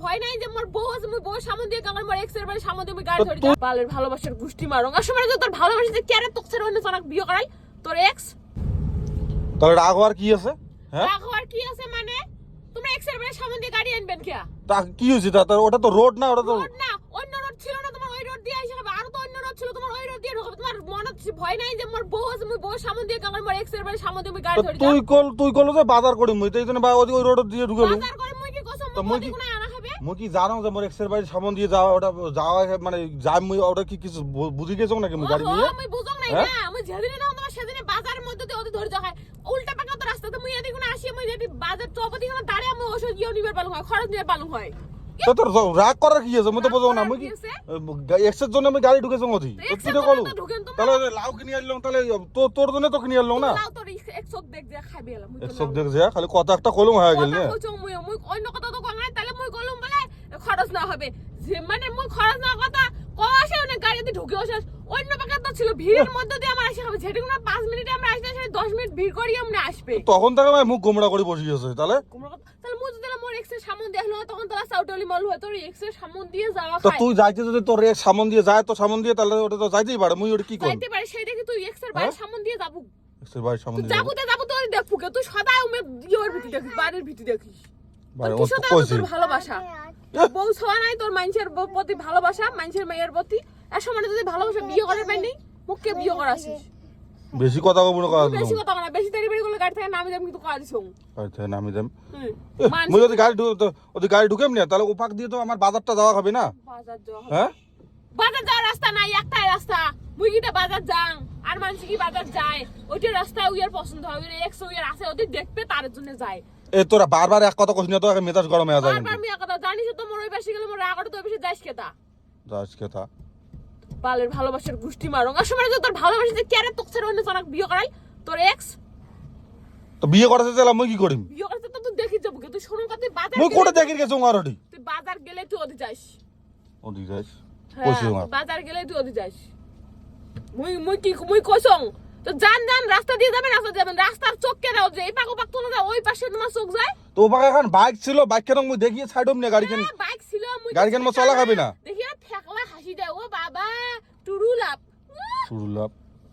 ভয় নাই যে মোর বউ আছে মুই বউ সামনে দিয়ে কামার মোর এক্সের বাড়ি সামনে দিয়ে মুই গাড়ি ধরি। তুই- বালের ভালোবাসার গুষ্টি মারং। আর সময় যে তোর ভালোবাসা যে কেরে অন্য বিয়ে করাই? তোর এক্স তাহলে রাগ হওয়ার কি আছে? হ্যাঁ? রাগ হওয়ার কি আছে মানে? তোমরা এক্সের বাড়ি সামনে দিয়ে গাড়ি আনবেন কে? তা কি হয়েছে? তা ওটা তো রোড না ওটা তো রোড না অন্য রোড ছিল না তোমার ওই রোড দিয়ে এসে হবে আরও তো অন্য রোড ছিল তোমার ওই রোড দিয়ে ঢোকাবে। তোমার মনে ভয় নাই যে মোর বউ আছে মুই বউ সামনে দিয়ে কামার মোর এক্সের বাড়ি সামনে দিয়ে মুই গাড়ি ধরি। তুই কল তুই কল যে বাজার করি মুই তো এই জন্য ওই রোড দিয়ে ঢুকেলু বাজার করে মুই কি কসম? মুই কি- খাবে মুই কি জানো যে মোর এক্সের বাড়ি সামন দিয়ে যাওয়া ওটা যাওয়া মানে যাই মুই ওটা কি কিছু বুঝি গেছো নাকি মুই গাড়ি নিয়ে? আমি বুঝং নাই? না আমি যেদিনে না তোমার সেদিনে বাজারের মধ্যে দিয়ে ধরে উল্টা পাকা তো রাস্তাতে মুই এদিকে না আসি মুই যদি বাজার চৌপতি খানা আমি ওষুধ গিয়ে নিবার পালু হয় খরচ নিবার পালু হয়? তো তোর রাগ করার কি আছে? মুই তো রাগ না মুই কি কি আছে? এক্সের জন্য আমি গাড়ি ঢুকেছো তো তো X তুই এর তো কলু? তো ঢুকেন তোমরা। তাহলে লাউ কিনে আনলাম তাহলে তো তোর জন্য তো কিনে আনলাম না? লাও তোর এক- এক চোখ দেখ দেখ খাবি এলাম এক চোখ দেখ যা খালি কথা একটা কলম হয়ে গেল না? কথা কইছো মুই মুই অন্য কথা তো কম নাই তাহলে মুই কলম বলে খরচ না হবে। যে মানে মুই খরচ না কথা আসে অনেক গাড়িতে ঢুকে আসে। অন্য পাকা তো ছিল ভিড়ের মধ্যে দিয়ে আমার আসে হবে। যেটুকু না পাঁচ মিনিটে আমরা আসতে আসে দশ মিনিট ভিড় করি আমরা আসবে। তখন থেকে আমি মুখ গোমড়া করে বসে গেছে তাহলে? তাহলে মুই যদি মোর এক্সের সামন দেখল তখন তোরা সাউটালি মল হয় তোর এক্স সামন দিয়ে যাওয়া তো তুই যাইতে যদি তোর এক্স সামন দিয়ে যায় তো সামন দিয়ে তাহলে ওটা তো যাইতেই পারে। মুই ওটা কি করব যাইতে পারে সেই দেখি তুই এক্সের বাড়ির সামন দিয়ে যাব। এক্সের বাড়ি সামন দিয়ে যাব। তো যাব তোর দেখব কে? তুই সদাই উমে ইয়োর ভিতরে দেখিস বাড়ির ভিতরে দেখিস। ভালোবাসা। বউ ছোঁয়া নাই তোর মানুষের প্রতি ভালোবাসা মানুষের মেয়ের প্রতি। এক সময় যদি ভালোবাসা বিয়ে করার পাইনি মুখকে বিয়ে করাছিস বেশি কথা কব না। বেশি কথা না বেশি দেরি বেরি করলে গাড়ি থেকে নামি কিন্তু কাজ আচ্ছা নামি দেম মুই যদি গাড়ি ঢুকে ওদি গাড়ি ঢুকেম না তাহলে ওপাক দিয়ে তো আমার বাজারটা যাওয়া হবে না। বাজার যাওয়া হ্যাঁ? বাজার যাওয়ার রাস্তা নাই একটাই রাস্তা। মুরগিটা বাজার যাং আর মানুষ কি বাজার যায়? ওইটা রাস্তা উইয়ার পছন্দ হয় উইয়ার আছে ওদের দেখবে তার জন্য যায়। এ তোরা বারবার এক কথা কইস না তো মেজাজ গরম হয়ে যায় বারবার তো মোর রাগটা তো পাশে যাইস কেতা যাস কেতা বালের ভালোবাসার গুষ্টি মারং আর সময় তোর ভালোবাসা যে কেরে তোর ছেড়ে অন্য জনক বিয়ে করাই? তোর এক্স তো বিয়ে করাতে চাইলাম মুই কি করিম? বিয়ে করতে তো তুই দেখি যাব তুই শোনো কথা তুই বাজার মুই কোটে দেখি গেছো আরটি তুই বাজার গেলে তুই ওদি যাস। ওদি যাস? হ্যাঁ, কইছি বাজার গেলে তুই ওদি যাস। মুই মুই কি মুই কইছং তো জান জান রাস্তা দিয়ে যাবেন রাস্তা দিয়ে যাবেন। রাস্তার চোখ কে দাও যে এই পাকো পাক তো না ওই পাশে তোমার চোখ যায়। তো ওপাকে এখন বাইক ছিল বাইক কেন মুই দেখিয়ে সাইডম না গাড়ি কেন বাইক ছিল মুই গাড়ি কেন চলা খাবি না? দেখি আর ফেকলা হাসি দেয় ও বাবা টুরুলাপ।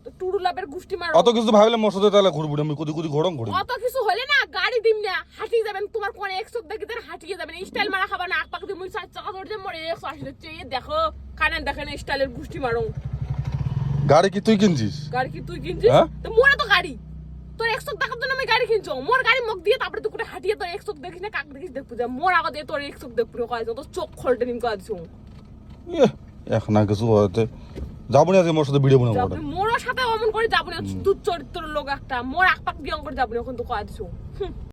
তো টুরুলাপের গুষ্টি মারো। অত কিছু ভাবলে মোর সাথে তাহলে ঘুরবো না মুই কুদি কুদি ঘোড়ম ঘুরি অত কিছু হলে না গাড়ি দিম না হাঁটিয়ে যাবেন তোমার কোন এক চোখ দেখে দেন হাঁটিয়ে যাবেন স্টাইল মারা খাবা না আক পাক দিয়ে মুই চার চাকা ধরে মরে একশো হচ্ছে এই দেখো কানেন দেখেন স্টাইলের গুষ্টি মারো। গাড়ি কি তুই কিনছিস? গাড়ি কি তুই কিনছিস? হ্যাঁ? তো মোরে তো গাড়ি। তোর একশো টাকার জন্য আমি গাড়ি কিনছো। মোর গাড়ি মুখ দিয়ে তারপরে তুই করে হাঁটিয়ে তোর একশো দেখিস না কাক দেখিস দেখব। যা মোর আগে দিয়ে তোর একশো দেখব কাজ তোর চোখ খোলটে নিম ইয়ে, এখন না কিছু হতে যাব না মোর সাথে ভিডিও বানাবো মোর সাথে অমন করে যাব না। তুই চরিত্র লোক একটা। মোর আক পাক দিয়ে অঙ্কর যাব না এখন তো কাজ